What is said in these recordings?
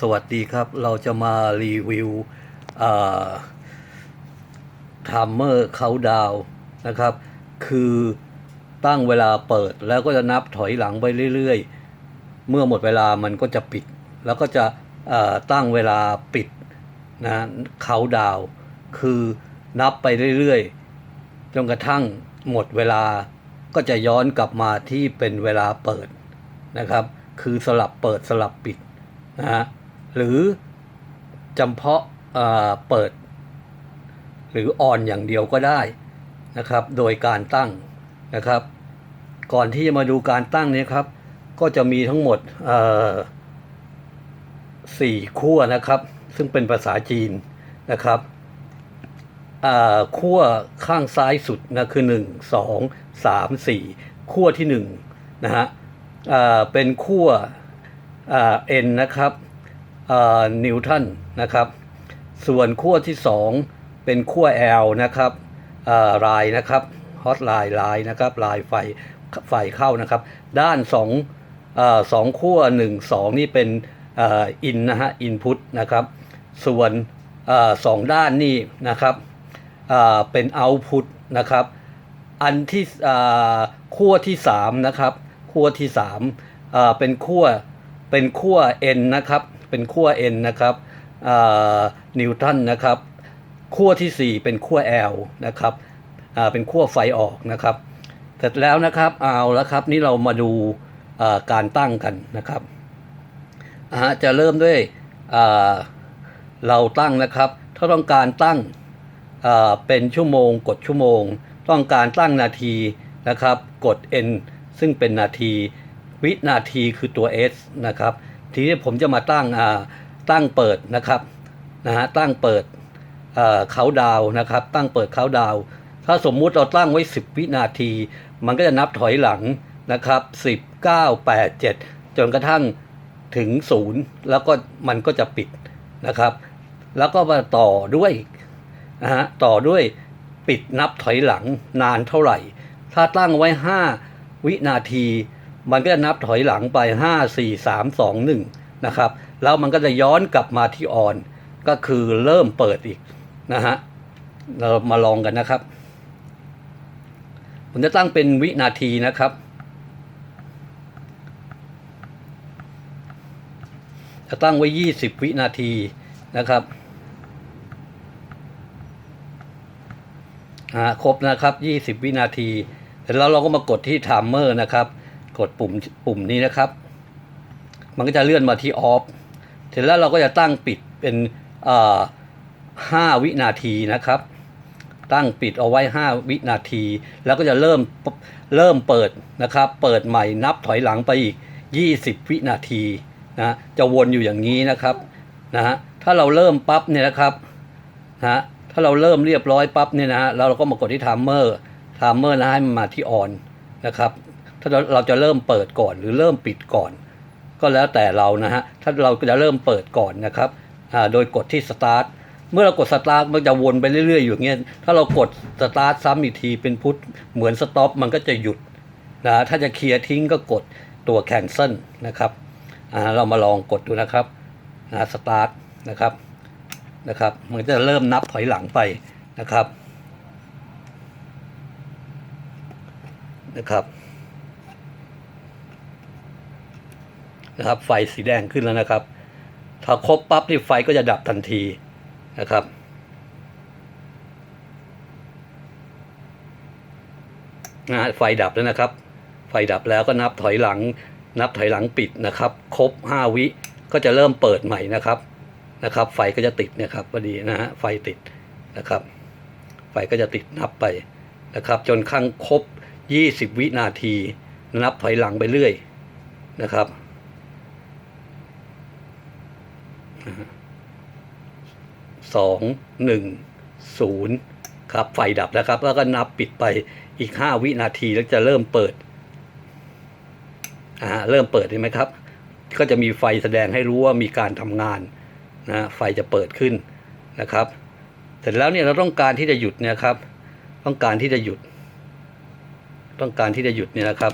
สวัสดีครับเราจะมารีวิวไทม์เมอร์เขาดาวนะครับ คือตั้งเวลาเปิดแล้วก็จะนับถอยหลังไปเรื่อยๆ เมื่อหมดเวลามันก็จะปิด แล้วก็จะตั้งเวลาปิดนะเขาดาว คือนับไปเรื่อยๆ จนกระทั่งหมดเวลาก็จะย้อนกลับมาที่เป็นเวลาเปิดนะครับ คือสลับเปิดสลับปิด นะฮะหรือจำเพาะเอ่อเปิด หรือออนอย่างเดียวก็ได้นะครับ โดยการตั้งนะครับ ก่อนที่จะมาดูการตั้งนี้ครับ ก็จะมีทั้งหมดสี่ขั้วนะครับ ซึ่งเป็นภาษาจีนนะครับขั้วข้างซ้ายสุดนะคือหนึ่งสองสามสี่ขั้วที่หนึ่งนะฮะเป็นขั้ว เอ่า n นะครับนิวตันนะครับ ส่วนขั้วที่ 2 เป็นขั้ว L นะครับลายนะครับฮอตไลน์ลายนะครับลายไฟไฟเข้านะครับ ด้าน2อสองขั้ว1 2 นี่เป็นอินนะฮะอินพุตนะครับ ส่วนอสองด้านนี่นะครับเป็นเอาพุตนะครับ อันที่ขั้วที่3นะครับขั้วที่3เป็นขั้ว เป็นขั้ว N นะครับ เป็นขั้ว N นะครับนิวตันนะครับขั้วที่ 4 เป็นขั้ว L นะครับเป็นขั้วไฟออกนะครับ เสร็จแล้วนะครับเอาแล้วครับนี่เรามาดูการตั้งกันนะครับจะเริ่มด้วยเราตั้งนะครับ ถ้าต้องการตั้งเป็นชั่วโมง กดชั่วโมง ต้องการตั้งนาทีนะครับ กด N ซึ่งเป็นนาที วินาทีคือตัว S นะครับ ทีนี้ผมจะมาตั้งอ่าตั้งเปิดนะครับนะฮะตั้งเปิดเขาดาวนะครับ ตั้งเปิดเขาดาว ถ้าสมมุติเราตั้งไว้ 10 วินาที มันก็จะนับถอยหลังนะครับ 10 9 8 7 จนกระทั่งถึง 0 แล้วก็มันก็จะปิดนะครับ แล้วก็มาต่อด้วยนะฮะต่อด้วยปิดนับถอยหลังนานเท่าไหร่ ถ้าตั้งไว้ 5 วินาที มันก็จะนับถอยหลังไป 5 4 3 2 1 นะครับ แล้วมันก็จะย้อนกลับมาที่ออน ก็คือเริ่มเปิดอีกนะฮะ เรามาลองกันนะครับ ผมจะตั้งเป็นวินาทีนะครับ จะตั้งไว้ 20 วินาทีนะครับครบนะครับ 20 วินาที เสร็จแล้วเราก็มากดที่ไทม์เมอร์นะครับ กดปุ่มปุ่มนี้นะครับ มันก็จะเลื่อนมาที่ออฟเสร็จแล้วเราก็จะตั้งปิดเป็นห้าวินาทีนะครับ ตั้งปิดเอาไว้ 5 วินาที แล้วก็จะเริ่มเริ่มเปิดนะครับ เปิดใหม่นับถอยหลังไปอีก 20 วินาทีนะจะวนอยู่อย่างนี้นะครับนะฮะถ้าเราเริ่มปั๊บเนี่ยนะครับนะถ้าเราเริ่มเรียบร้อยปั๊บเนี่ยนะฮะแล้วเราก็มากดที่ไทม์เมอร์ไทม์เมอร์นะให้มันมาที่ออนนะครับ ถ้าเราเราจะเริ่มเปิดก่อนหรือเริ่มปิดก่อน ก็แล้วแต่เรานะฮะถ้าเราจะเริ่มเปิดก่อนนะครับอ่าโดยกดที่ start เมื่อเรากด start มันจะวนไปเรื่อย ๆ อยู่างเงี้ยถ้าเรากด start ซ้ำอีกทีเป็นพุทเหมือน stop มันก็จะหยุดนะถ้าจะเคลียร์ทิ้งก็กดตัว cancel นะครับอ่าเรามาลองกดดูนะครับนะ start นะครับนะครับ มันจะเริ่มนับถอยหลังไปนะครับนะครับ นะครับ ไฟสีแดงขึ้นแล้วนะครับ ถ้าครบปั๊บนี่ไฟก็จะดับทันทีนะครับ นะไฟดับแล้วนะครับ ไฟดับแล้วก็นับถอยหลัง นับถอยหลังปิดนะครับ ครบห้าวิก็จะเริ่มเปิดใหม่นะครับนะครับ ไฟก็จะติดนะครับพอดีนะฮะไฟติดนะครับ ไฟก็จะติดนับไปนะครับ จนครั้งครบยี่สิบวินาที นับถอยหลังไปเรื่อยนะครับ สองหนึ่งศูนย์ครับไฟดับแล้วครับ แล้วก็นับปิดไปอีกห้าวินาทีแล้วจะเริ่มเปิดอ่าเริ่มเปิดเห็นไหมครับ ก็จะมีไฟแสดงให้รู้ว่ามีการทำงานนะไฟจะเปิดขึ้นนะครับเสร็จแล้วเนี่ยเราต้องการที่จะหยุดเนี่ยครับ ต้องการที่จะหยุด ต้องการที่จะหยุดเนี่ยนะครับ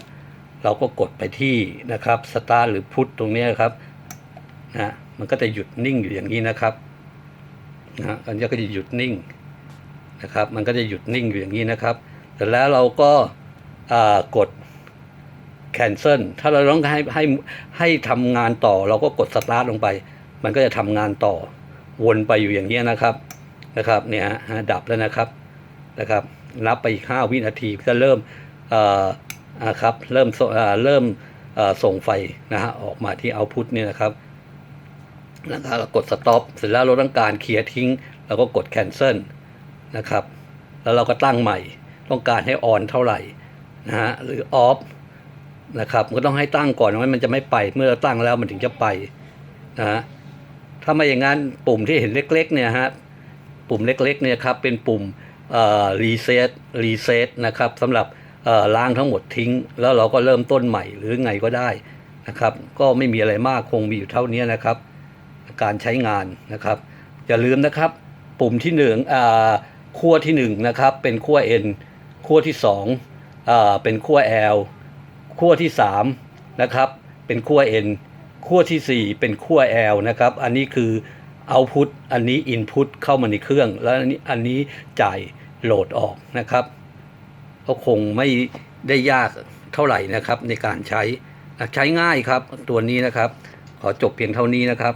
เราก็กดไปที่นะครับสตาร์หรือพุทตรงนี้ยครับนะ มันก็จะหยุดนิ่งอยู่อย่างนี้นะครับนะฮะอันนี้ก็จะหยุดนิ่งนะครับ มันก็จะหยุดนิ่งอยู่อย่างนี้นะครับเสร็จแล้วเราก็กด cancel ถ้าเราต้องให้ให้ให้ทำงานต่อ เราก็กด start ลงไป มันก็จะทำงานต่อวนไปอยู่อย่างนี้นะครับนะครับเนี่ยฮะดับแล้วนะครับนะครับนับไปอีก 5 วินาทีก็เริ่มเอ่าครับเริ่มเริ่มส่งไฟนะฮะออกมาที่เอาพุทเนี่ยนะครับ นะครับเรากด stop เสร็จแล้วเราต้องการเคลียร์ทิ้งเราก็กด cancel นะครับ แล้วเราก็ตั้งใหม่ ต้องการให้ออนเท่าไหร่นะฮะหรือ off นะครับก็ต้องให้ตั้งก่อนว่ามันจะไม่ไป เมื่อเราตั้งแล้วมันถึงจะไปนะฮะถ้าไม่อย่างนั้นปุ่มที่เห็นเล็กๆเนี่ยฮะปุ่มเล็กๆเนี่ยครับเป็นปุ่มเอ่อ reset reset นะครับสำหรับเอ่อล้างทั้งหมดทิ้ง แล้วเราก็เริ่มต้นใหม่หรือไงก็ได้นะครับ ก็ไม่มีอะไรมากคงมีอยู่เท่านี้นะครับ การใช้งานนะครับ อย่าลืมนะครับ ปุ่มที่หนึ่งอ่าขั้วที่หนึ่งนะครับเป็นขั้ว N ขั้วที่สองอ่าเป็นขั้ว L ขั้วที่สามนะครับเป็นขั้ว N ขั้วที่สี่เป็นขั้ว L นะครับอันนี้คือ output อันนี้ input เข้ามาในเครื่อง แล้วอันนี้อันนี้จ่ายโหลดออกนะครับก็คงไม่ได้ยากเท่าไหร่นะครับในการใช้ใช้ง่ายครับตัวนี้นะครับ ขอจบเพียงเท่านี้นะครับ